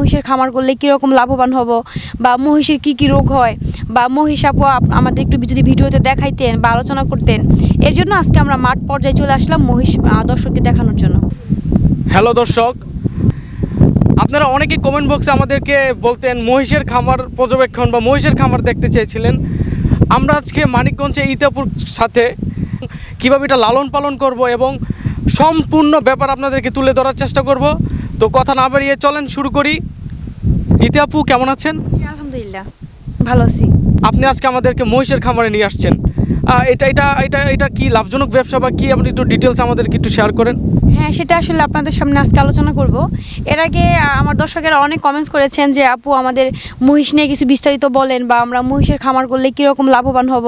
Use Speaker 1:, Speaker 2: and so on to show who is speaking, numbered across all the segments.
Speaker 1: মহিষের খামার করলে কীরকম লাভবান হব? বা মহিষের কি কি রোগ হয়? বা মহিষ আপু আমাদের একটু যদি ভিডিওতে দেখাইতেন বা আলোচনা করতেন, এর জন্য আজকে আমরা মাঠ পর্যায়ে চলে আসলাম মহিষ দর্শককে দেখানোর জন্য।
Speaker 2: হ্যালো দর্শক, আপনারা অনেকেই কমেন্ট বক্সে আমাদেরকে বলতেন মহিষের খামার পর্যবেক্ষণ বা মহিষের খামার দেখতে চেয়েছিলেন। আমরা আজকে মানিকগঞ্জে ইতাপুর সাথে কীভাবে এটা লালন পালন করব এবং সম্পূর্ণ ব্যাপার আপনাদেরকে তুলে ধরার চেষ্টা করব। তো কথা না বাড়িয়ে চলেন শুরু করি। ইতিআপু কেমন আছেন?
Speaker 1: আলহামদুলিল্লাহ। ভালো আছি।
Speaker 2: আপনি আজকে আমাদেরকে মহিষের খামারে নিয়ে আসছেন। এটা এটা এটা এটা কি লাভজনক ব্যবসা বা কি? আপনি একটু ডিটেলস আমাদেরকে একটু শেয়ার করেন।
Speaker 1: হ্যাঁ সেটা আসলে আপনাদের সামনে আজকে আলোচনা করব। এর আগে আমার দর্শকেরা অনেক কমেন্টস করেছেন যে, আপু, আমাদের মহিষ নিয়ে কিছু বিস্তারিত বলেন বা আমরা মহিষের খামার করলে কীরকম লাভবান হব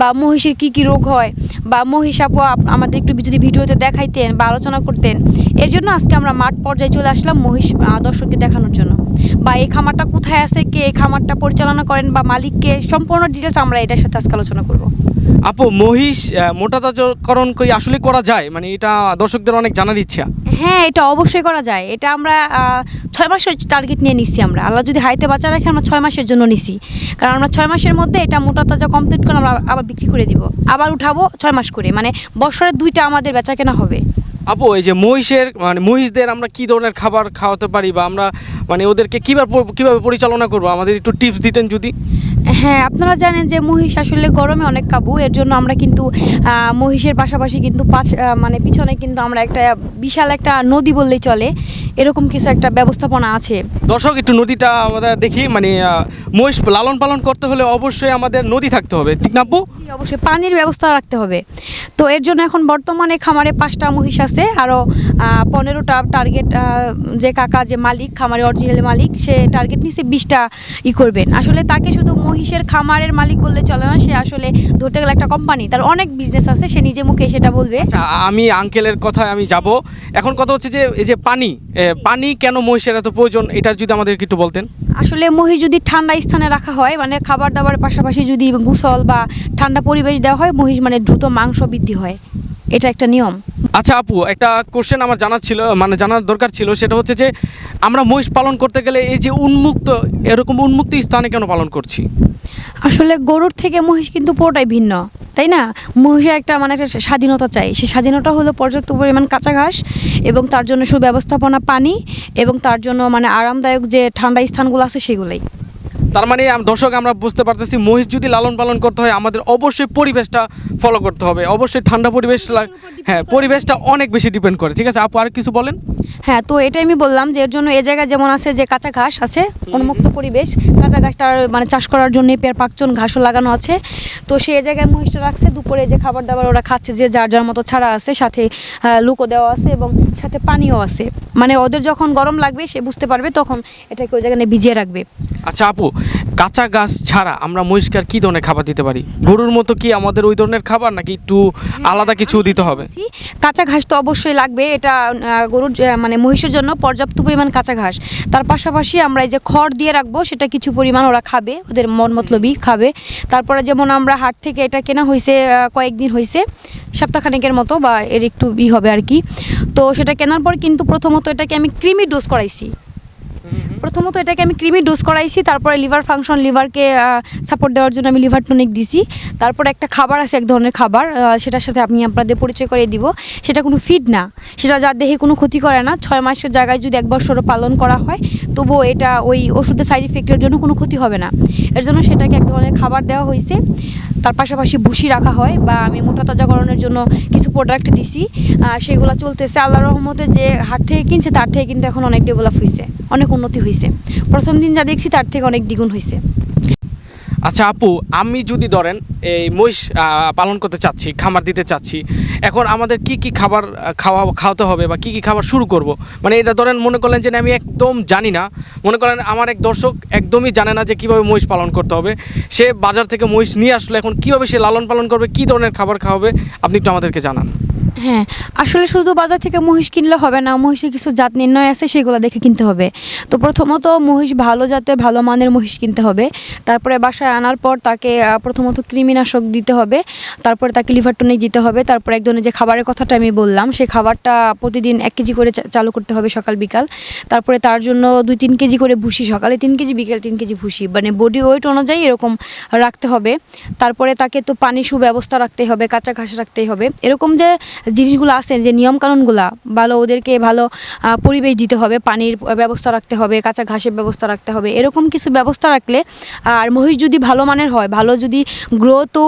Speaker 1: বা মহিষের কি কি রোগ হয় বা মহিষ, আপু আমাদের একটু যদি ভিডিওতে দেখাইতেন বা আলোচনা করতেন, এর জন্য আজকে আমরা মাঠ পর্যায়ে চলে আসলাম মহিষ দর্শককে দেখানোর জন্য। বা এই খামারটা কোথায় আছে, কে এই খামারটা পরিচালনা করেন বা মালিককে সম্পূর্ণ ডিটেলস আমরা এটার সাথে আজকে আলোচনা করব।
Speaker 2: আপু মহিষ মোটাতাজাকরণ কি আসলে করা যায়? মানে এটা দর্শকদের অনেক জানার ইচ্ছা।
Speaker 1: হ্যাঁ এটা অবশ্যই করা যায়। এটা আমরা ছয় মাসের টার্গেট নিয়ে নিচ্ছি আমরা। আল্লাহ যদি হাইতে বাঁচা রাখে আমরা ছয় মাসের জন্য নিছি। কারণ আমরা ছয় মাসের মধ্যে এটা মোটা তাজা কমপ্লিট করে আমরা আবার বিক্রি করে দিব। আবার উঠাবো ছয় মাস করে। মানে বছরের দুইটা আমাদের বেচা কেনা হবে।
Speaker 2: আপু এই যে মহিষের মানে মহিষদের আমরা কি ধরনের খাবার খাওয়াতে পারি বা আমরা মানে ওদেরকে কীভাবে কীভাবে পরিচালনা করব? আমাদের একটু টিপস দিতেন যদি।
Speaker 1: হ্যাঁ আপনারা জানেন যে মহিষ আসলে গরমে অনেক কাবু এর জন্য আমরা কিন্তু মহিষের পাশাপাশি কিন্তু পাঁচ আহ, মানে পিছনে কিন্তু আমরা একটা বিশাল একটা নদী বললেই চলে। এরকম কিছু একটা ব্যবস্থাপনা আছে।
Speaker 2: দর্শক একটু নদীটা আমরা দেখি মানে মহিষ লালন পালন করতে হলে অবশ্যই আমাদের নদী থাকতে হবে। ঠিক না আপু?
Speaker 1: অবশ্যই পানির ব্যবস্থা রাখতে হবে। তো এর জন্য এখন বর্তমানে খামারে পাঁচটা মহিষ আছে আরও পনেরোটা টার্গেট যে কাকা যে মালিক খামারে অরিজিনাল মালিক সে টার্গেট নিচ্ছে বিশটা ই করবেন। আসলে তাকে শুধু মহিষের খামারের মালিক বললে চলে না সে আসলে ধরতে গেলে একটা কোম্পানি তার অনেক বিজনেস আছে সে নিজে মুখে সেটা বলবে।
Speaker 2: আচ্ছা আমি আঙ্কেলের কথায় আমি যাব। এখন কথা হচ্ছে যে এই যে পানি পানি কেন মহিষের এত প্রয়োজন এটা যদি আমাদেরকে একটু বলতেন।
Speaker 1: আসলে মহিষ যদি ঠান্ডা স্থানে রাখা হয় মানে খাবার দাবার পাশাপাশি যদি গুসল বা ঠান্ডা পরিবেশ দেওয়া হয় মহিষ মানে দ্রুত মাংস বৃদ্ধি হয়। এটা একটা নিয়ম।
Speaker 2: আচ্ছা আপু একটা কোশ্চেন আমার জানার ছিল মানে জানার দরকার ছিল সেটা হচ্ছে যে আমরা মহিষ পালন করতে গেলে এই যে উন্মুক্ত এরকম উন্মুক্ত স্থানে কেন পালন করছি?
Speaker 1: আসলে গরুর থেকে মহিষ কিন্তু পুরোটাই ভিন্ন, তাই না? মহিষের একটা মানে একটা স্বাধীনতা চাই। সেই স্বাধীনতা হলো পর্যাপ্ত পরিমাণ কাঁচা ঘাস এবং তার জন্য সুব্যবস্থাপনা পানি এবং তার জন্য মানে আরামদায়ক যে ঠান্ডা স্থানগুলো আছে সেগুলোই।
Speaker 2: তার মানে দর্শক আমরা বুঝতে পারতেছি মহিষ যদি লালন পালন করতে হয় আমাদের অবশ্যই পরিবেশটা ফলো করতে হবে। অবশ্যই ঠান্ডা পরিবেশ লাগ- হ্যাঁ পরিবেশটা অনেক বেশি ডিপেন্ড করে। ঠিক আছে আপু আর কিছু বলেন?
Speaker 1: হ্যাঁ তো এটাই আমি বললাম যে এর জন্য এ জায়গায় যেমন আছে যে কাঁচা ঘাস আছে উন্মুক্ত পরিবেশ কাঁচা ঘাস তার মানে চাষ করার জন্য পেয়ার পাকচন ঘাসও লাগানো আছে। তো সে এ জায়গায় মহিষটা রাখছে দুপুরে যে খাবার দাবার ওরা খাচ্ছে যে যার যার মতো ছাড়া আছে সাথে লুকো দেওয়া আছে এবং সাথে পানিও আছে। মানে ওদের যখন গরম লাগবে সে বুঝতে পারবে তখন এটাকে ওই জায়গায় ভিজিয়ে রাখবে।
Speaker 2: আচ্ছা আপু কাঁচা গাছ ছাড়া আমরা মহিষকে আর কি ধরনের খাবার দিতে পারি? গরুর মতো কি আমাদের ওই ধরনের খাবার নাকি একটু আলাদা কিছু দিতে হবে?
Speaker 1: কাঁচা ঘাস তো অবশ্যই লাগবে এটা গরুর মানে মহিষের জন্য পর্যাপ্ত পরিমাণ কাঁচা ঘাস। তার পাশাপাশি আমরা এই যে খড় দিয়ে রাখব সেটা কিছু পরিমাণ ওরা খাবে ওদের মন মতলবই খাবে। তারপরে যেমন আমরা হাট থেকে এটা কেনা হয়েছে কয়েকদিন হয়েছে সপ্তাহখানেকের মতো বা এর একটু ই হবে আর কি। তো সেটা কেনার পর কিন্তু প্রথমত এটাকে আমি ক্রিমি ডোজ করাইছি। প্রথমত এটাকে আমি ক্রিমি ডোজ করাইছি, তারপরে লিভার ফাংশন লিভারকে সাপোর্ট দেওয়ার জন্য আমি লিভার টনিক দিছি। তারপরে একটা খাবার আছে, এক ধরনের খাবার সেটার সাথে আমি আপনাদের পরিচয় করে দিব। সেটা কোনো ফিড না, সেটা যার দেহে কোনো ক্ষতি করে না। ছয় মাসের জায়গায় যদি এক বছরও পালন করা হয়, তবুও এটা ওই ওষুধের সাইড ইফেক্টের জন্য কোনো ক্ষতি হবে না। এর জন্য সেটাকে এক ধরনের খাবার দেওয়া হয়েছে তার পাশাপাশি ভুসি রাখা হয় বা আমি মোটা তাজাকরণের জন্য কিছু প্রোডাক্ট দিছি। সেগুলো চলতেছে আল্লাহ রহমতে যে হাট থেকে কিনছে তার থেকে কিন্তু এখন অনেক ডেভেলপ হয়েছে অনেক উন্নতি হয়েছে প্রথম দিন যা দেখছি তার থেকে অনেক দ্বিগুণ হয়েছে
Speaker 2: আচ্ছা আপু, আমি যদি ধরেন এই মহিষ পালন করতে চাচ্ছি, খামার দিতে চাচ্ছি, এখন আমাদের কি কি খাবার খাওয়া, খাওয়াতে হবে বা কি কি খাবার শুরু করব? মানে এটা ধরেন মনে করলেন যে আমি একদম জানি না। মনে করেন আমার এক দর্শক একদমই জানে না যে কীভাবে মহিষ পালন করতে হবে। সে বাজার থেকে মহিষ নিয়ে আসলো, এখন কীভাবে সে লালন পালন করবে, কি ধরনের খাবার খাওয়াবে, আপনি একটু আমাদেরকে জানান।
Speaker 1: হ্যাঁ আসলে শুধু বাজার থেকে মহিষ কিনলে হবে না মহিষের কিছু জাত নির্ণয় আছে, সেগুলো দেখে কিনতে হবে। তো প্রথমত মহিষ ভালো জাতের, ভালো মানের মহিষ কিনতে হবে। তারপরে বাসায় আনার পর তাকে প্রথমত কৃমিনাশক দিতে হবে। তারপরে তাকে লিভার টনিক দিতে হবে। তারপরে এক ধরনের যে খাবারের কথাটা আমি বললাম সেই খাবারটা প্রতিদিন এক কেজি করে চালু করতে হবে সকাল, বিকাল। তারপরে তার জন্য দুই তিন কেজি করে ভুসি, সকালে তিন কেজি, বিকেল তিন কেজি ভুসি মানে বডি ওয়েট অনুযায়ী এরকম রাখতে হবে। তারপরে তাকে তো পানি সুব্যবস্থা রাখতেই হবে, কাঁচা ঘাস রাখতেই হবে। এরকম যে জিনিসগুলো আছে যে নিয়মকানুনগুলা, ভালো ওদেরকে ভালো পরিবেশ দিতে হবে, পানির ব্যবস্থা রাখতে হবে, কাঁচা ঘাসের ব্যবস্থা রাখতে হবে, এরকম কিছু ব্যবস্থা রাখলে, আর মহিষ যদি ভালো মানের হয়, ভালো যদি গ্রোথও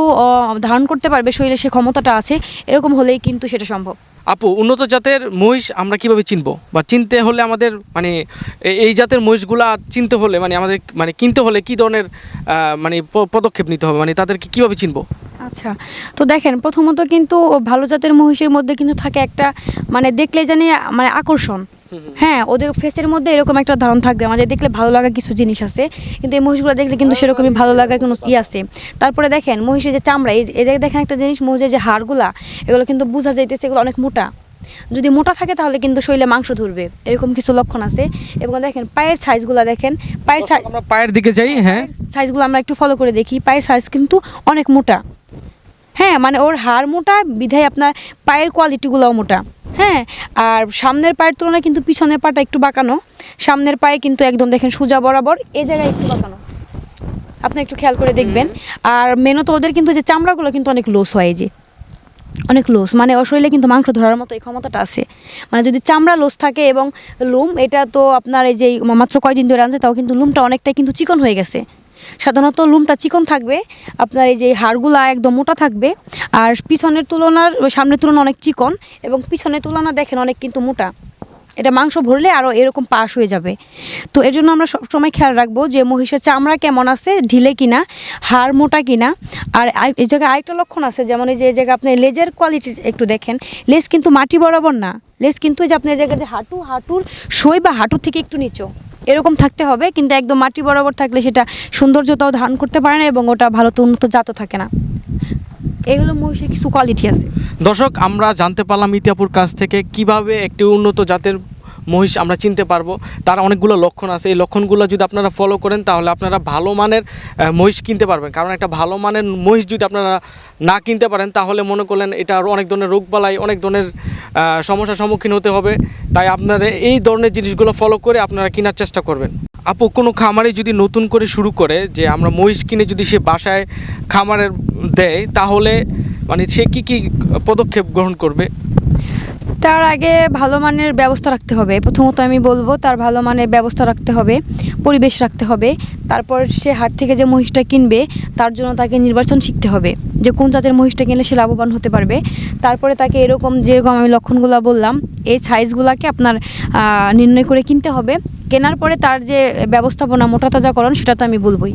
Speaker 1: ধারণ করতে পারবে, শরীরে সে ক্ষমতাটা আছে, এরকম হলেই কিন্তু সেটা সম্ভব।
Speaker 2: আপু, উন্নত জাতের মহিষ আমরা কীভাবে চিনবো? বা চিনতে হলে আমাদের মানে এই জাতের মহিষগুলা চিনতে হলে মানে আমাদের মানে কিনতে হলে কি ধরনের মানে পদক্ষেপ নিতে হবে? মানে তাদেরকে কীভাবে চিনবো?
Speaker 1: আচ্ছা তো দেখেন প্রথমত কিন্তু ভালো জাতের মহিষের মধ্যে কিন্তু থাকে একটা মানে দেখলে জানি মানে আকর্ষণ। হ্যাঁ ওদের ফেসের মধ্যে এরকম একটা ধারণ থাকবে। আমাদের দেখলে ভালো লাগার কিছু জিনিস আছে কিন্তু এই মহিষগুলো দেখলে কিন্তু সেরকমই ভালো লাগার কোনো ই আছে। তারপরে দেখেন মহিষের যে চামড়া এই- এদের দেখেন একটা জিনিস মহিষের যে হাড়গুলা এগুলো কিন্তু বোঝা যাইতেছে এগুলো অনেক মোটা। যদি মোটা থাকে তাহলে কিন্তু শরীরে মাংস ধরবে এরকম কিছু লক্ষণ আছে। এবং দেখেন পায়ের সাইজগুলো দেখেন পায়ের সাইজ
Speaker 2: আমরা পায়ের দিকে যাই হ্যাঁ।
Speaker 1: সাইজগুলো আমরা একটু ফলো করে দেখি পায়ের সাইজ কিন্তু অনেক মোটা। হ্যাঁ মানে ওর হাড় মোটা বিধায় আপনার পায়ের কোয়ালিটিগুলোও মোটা। হ্যাঁ আর সামনের পায়ের তুলনায় কিন্তু পিছনের পাটা একটু বাঁকানো। সামনের পায়ে কিন্তু একদম দেখেন সোজা বরাবর এই জায়গায় একটু বাঁকানো। আপনি একটু খেয়াল করে দেখবেন। আর মেনত ওদের কিন্তু যে চামড়াগুলো কিন্তু অনেক লোস হয় এই যে। অনেক লোস মানে ওর শরীরে কিন্তু মাংস ধরার মতো এই ক্ষমতাটা আছে। মানে যদি চামড়া লোস থাকে এবং লুম এটা তো আপনার এই যে মাত্র কয়দিন ধরে আনছে তাও কিন্তু লুমটা অনেকটাই কিন্তু চিকন হয়ে গেছে। সাধারণত লুমটা চিকন থাকবে, আপনার এই যে হাড়গুলা একদম মোটা থাকবে, আর পিছনের তুলনার, সামনের তুলনা অনেক চিকন, এবং পিছনের তুলনা দেখেন অনেক কিন্তু মোটা। এটা মাংস ভরলে আরও এরকম পাশ হয়ে যাবে। তো এর জন্য আমরা সবসময় খেয়াল রাখব যে মহিষের চামড়া কেমন আছে, ঢিলে কিনা, হাড় মোটা কিনা, আর এই জায়গায় আরেকটা লক্ষণ আছে, যেমন এই যে, এই জায়গায় আপনি লেজের কোয়ালিটি একটু দেখেন, লেজ কিন্তু মাটি বরাবর না, লেজ কিন্তু এই যে আপনি এই জায়গায় যে হাঁটু, হাঁটুর সই বা হাঁটুর থেকে একটু নিচু। এরকম থাকতে হবে, কিন্তু একদম মাটি বরাবর থাকলে সেটা সৌন্দর্যতাও ধারণ করতে পারে না এবং ওটা ভালো তো উন্নত জাতও থাকে না। এগুলো মহিষের কিছু কোয়ালিটি আছে।
Speaker 2: দর্শক, আমরা জানতে পারলাম ইতিহাপুর কাছ থেকে কীভাবে একটি উন্নত জাতের মহিষ আমরা চিনতে পারব। তার অনেকগুলো লক্ষণ আছে। এই লক্ষণগুলো যদি আপনারা ফলো করেন, তাহলে আপনারা ভালো মানের মহিষ কিনতে পারবেন। কারণ একটা ভালো মানের মহিষ যদি আপনারা না কিনতে পারেন, তাহলে মনে করলেন এটা আরও অনেক ধরনের রোগবালাই অনেক ধরনের সমস্যার সম্মুখীন হতে হবে। তাই আপনারা এই ধরনের জিনিসগুলো ফলো করে আপনারা কেনার চেষ্টা করবেন। আপু, কোনো খামারে যদি নতুন করে শুরু করে যে আমরা মহিষ কিনে যদি সে বাসায় খামারের দেয়, তাহলে মানে সে কী কী পদক্ষেপ গ্রহণ করবে?
Speaker 1: তার আগে ভালো মানের ব্যবস্থা রাখতে হবে। প্রথমত আমি বলব, তার ভালো মানের ব্যবস্থা রাখতে হবে, পরিবেশ রাখতে হবে। তারপর সে হাট থেকে যে মহিষটা কিনবে, তার জন্য তাকে নির্বাচন শিখতে হবে যে কোন জাতের মহিষটা কিনলে সে লাভবান হতে পারবে। তারপরে তাকে এরকম যেরকম আমি লক্ষণগুলো বললাম, এই সাইজগুলোকে আপনার নির্ণয় করে কিনতে হবে। কেনার পরে তার যে ব্যবস্থাপনা মোটা তাজাকরণ সেটা তো আমি বলবোই।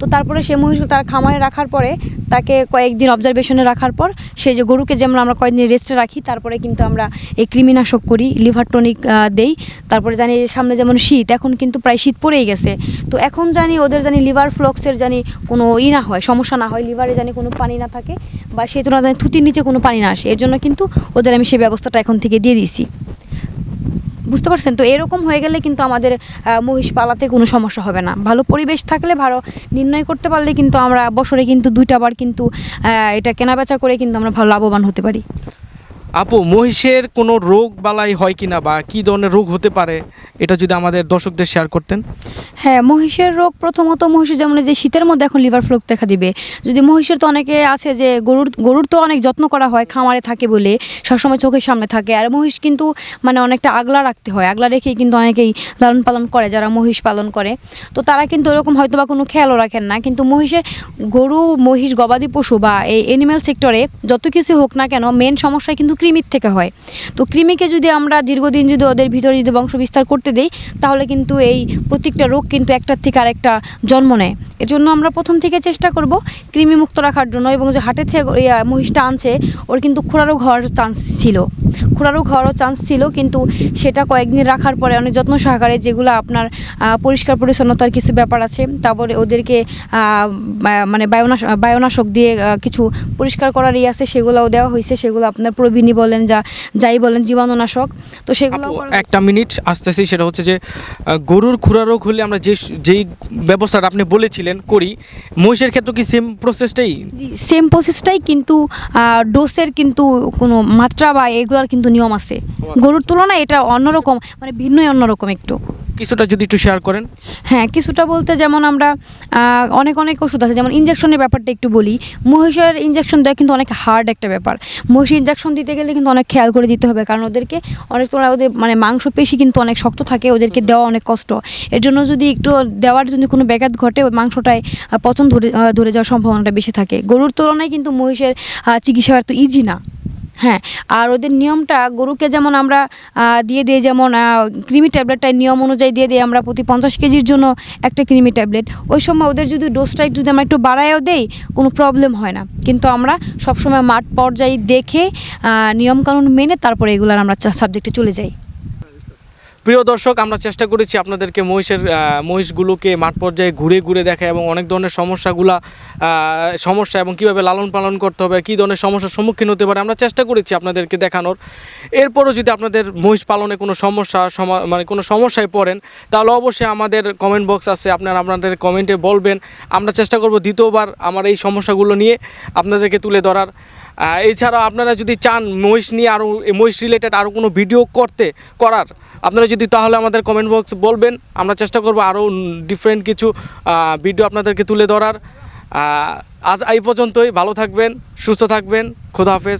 Speaker 1: তো তারপরে সে মহিষ তার খামারে রাখার পরে, তাকে কয়েকদিন অবজারভেশনে রাখার পর, সে যে গরুকে যেমন আমরা কয়েকদিন রেস্টে রাখি, তারপরে কিন্তু আমরা এই কৃমিনাশক করি লিভার টনিক দেই। তারপরে জানি সামনে যেমন শীত, এখন কিন্তু প্রায় শীত পড়েই গেছে। তো এখন জানি ওদের জানি লিভার ফ্লক্সের জানি কোনো ই না হয়, সমস্যা না হয় লিভারে জানি কোনো পানি না থাকে, বা সেই তুলনায় জানি থুতির নিচে কোনো পানি না আসে। এর জন্য কিন্তু ওদের আমি সেই ব্যবস্থাটা এখন থেকে দিয়ে দিয়েছি। বুঝতে পারছেন? তো এরকম হয়ে গেলে কিন্তু আমাদের মহিষ পালাতে কোনো সমস্যা হবে না। ভালো পরিবেশ থাকলে ভালো, নির্ণয় করতে পারলে কিন্তু আমরা বছরে কিন্তু দুইটা বার কিন্তু এটা কেনাবেচা করে কিন্তু আমরা ভালো লাভবান হতে পারি।
Speaker 2: আপু, মহিষের কোনো রোগ বালাই হয় কিনা বা কি ধরনের রোগ হতে পারে? এটা যদি আমাদের দর্শকদের শেয়ার করতেন।
Speaker 1: হ্যাঁ মহিষের রোগ প্রথমত মহিষের যেমন যে শীতের মধ্যে এখন লিভার ফ্লুক দেখা দিবে। যদি মহিষের তো অনেকে আছে যে গরুর গরুর তো অনেক যত্ন করা হয়, খামারে থাকে বলে, সবসময় চোখের সামনে থাকে। আর মহিষ কিন্তু মানে অনেকটা আগলা রাখতে হয়। আগলা রেখেই কিন্তু অনেকেই লালন পালন করে, যারা মহিষ পালন করে। তো তারা কিন্তু ওরকম হয়তো বা কোনো খেয়ালও রাখেন না। কিন্তু মহিষের গরু, মহিষ, গবাদি পশু বা এই এনিম্যাল সেক্টরে যত কিছু হোক না কেন মেন সমস্যা কিন্তু কৃমির থেকে হয়। তো কৃমিকে যদি আমরা দীর্ঘদিন যদি ওদের ভিতরে যদি বংশ বিস্তার করতে খেতে দেই, তাহলে কিন্তু এই প্রত্যেকটা রোগ কিন্তু একটার থেকে আরেকটা জন্ম নেয়। এর জন্য আমরা প্রথম থেকে চেষ্টা করব কৃমিমুক্ত রাখার জন্য এবং যে হাটের থেকে মহিষটা আনছে, ওর কিন্তু খোঁড়ারও ঘর চান্স ছিল। খুরারোগ হওয়ারও চান্স ছিল কিন্তু সেটা কয়েকদিন রাখার পরে অনেক যত্ন সহকারে যেগুলো আপনার পরিষ্কার পরিচ্ছন্নতার কিছু ব্যাপার আছে তারপরে ওদেরকে মানে বায়োনাশ বায়োনাশক দিয়ে কিছু পরিষ্কার করার ইয়ে আছে সেগুলোও দেওয়া হয়েছে সেগুলো আপনার প্রবিনী বলেন যা যাই বলেন জীবাণুনাশক। তো সেগুলো
Speaker 2: একটা মিনিট আসতেছি সেটা হচ্ছে যে গরুর খুরা রোগ হলে আমরা যে যেই ব্যবস্থাটা আপনি বলেছিলেন করি মহিষের ক্ষেত্রে কি সেম প্রসেসটাই
Speaker 1: সেম প্রসেসটাই কিন্তু ডোসের কিন্তু কোনো মাত্রা বা এগুলোর কিন্তু নিয়ম আছে। গরুর তুলনায় এটা অন্যরকম মানে ভিন্নই অন্যরকম একটু।
Speaker 2: কিছুটা যদি একটু শেয়ার করেন।
Speaker 1: হ্যাঁ কিছুটা বলতে যেমন আমরা অনেক অনেক ওষুধ আছে। যেমন ইঞ্জেকশনের ব্যাপারটা একটু বলি। মহিষের ইঞ্জেকশন দেওয়া কিন্তু অনেক হার্ড একটা ব্যাপার। মহিষের ইঞ্জেকশন দিতে গেলে কিন্তু অনেক খেয়াল করে দিতে হবে। কারণ ওদেরকে অনেক তুলনায় ওদের মানে মাংস পেশি কিন্তু অনেক শক্ত থাকে। ওদেরকে দেওয়া অনেক কষ্ট। এর জন্য যদি একটু দেওয়ার যদি কোনো ব্যাঘাত ঘটে ওই মাংসটায় পচন ধরে ধরে যাওয়ার সম্ভাবনাটা বেশি থাকে। গরুর তুলনায় কিন্তু মহিষের চিকিৎসা এত ইজি না। হ্যাঁ আর ওদের নিয়মটা গরুকে যেমন আমরা দিয়ে দিই, যেমন কৃমি ট্যাবলেটটা নিয়ম অনুযায়ী দিয়ে দিই আমরা প্রতি পঞ্চাশ কেজির জন্য একটা কৃমি ট্যাবলেট। ওই সময় ওদের যদি ডোজটা একটু যদি আমরা একটু বাড়ায়ও দেই, কোনো প্রবলেম হয় না। কিন্তু আমরা সবসময় মাঠ পর্যায়ে দেখে নিয়মকানুন মেনে তারপরে এগুলার আমরা সাবজেক্টে চলে যাই।
Speaker 2: প্রিয় দর্শক আমরা চেষ্টা করেছি আপনাদেরকে মহিষের মহিষগুলোকে মাঠ পর্যায়ে ঘুরে ঘুরে দেখা এবং অনেক ধরনের সমস্যাগুলা সমস্যা এবং কীভাবে লালন পালন করতে হবে কী ধরনের সমস্যার সম্মুখীন হতে পারে আমরা চেষ্টা করেছি আপনাদেরকে দেখানোর। এরপরও যদি আপনাদের মহিষ পালনে কোনো সমস্যা সমা- মানে কোনো সমস্যায় পড়েন তাহলে অবশ্যই আমাদের কমেন্ট বক্স আছে আপনারা আপনাদের কমেন্টে বলবেন। আমরা চেষ্টা করব দ্বিতীয়বার আমার এই সমস্যাগুলো নিয়ে আপনাদেরকে তুলে ধরার। আহ, এছাড়াও আপনারা যদি চান মহিষ নিয়ে আরও মহিষ রিলেটেড আরও কোনো ভিডিও করতে করার আপনারা যদি তাহলে আমাদের কমেন্ট বক্স বলবেন, আমরা চেষ্টা করব আরও ডিফারেন্ট কিছু ভিডিও আপনাদেরকে তুলে ধরার। আজ এই পর্যন্তই, ভালো থাকবেন, সুস্থ থাকবেন, খোদা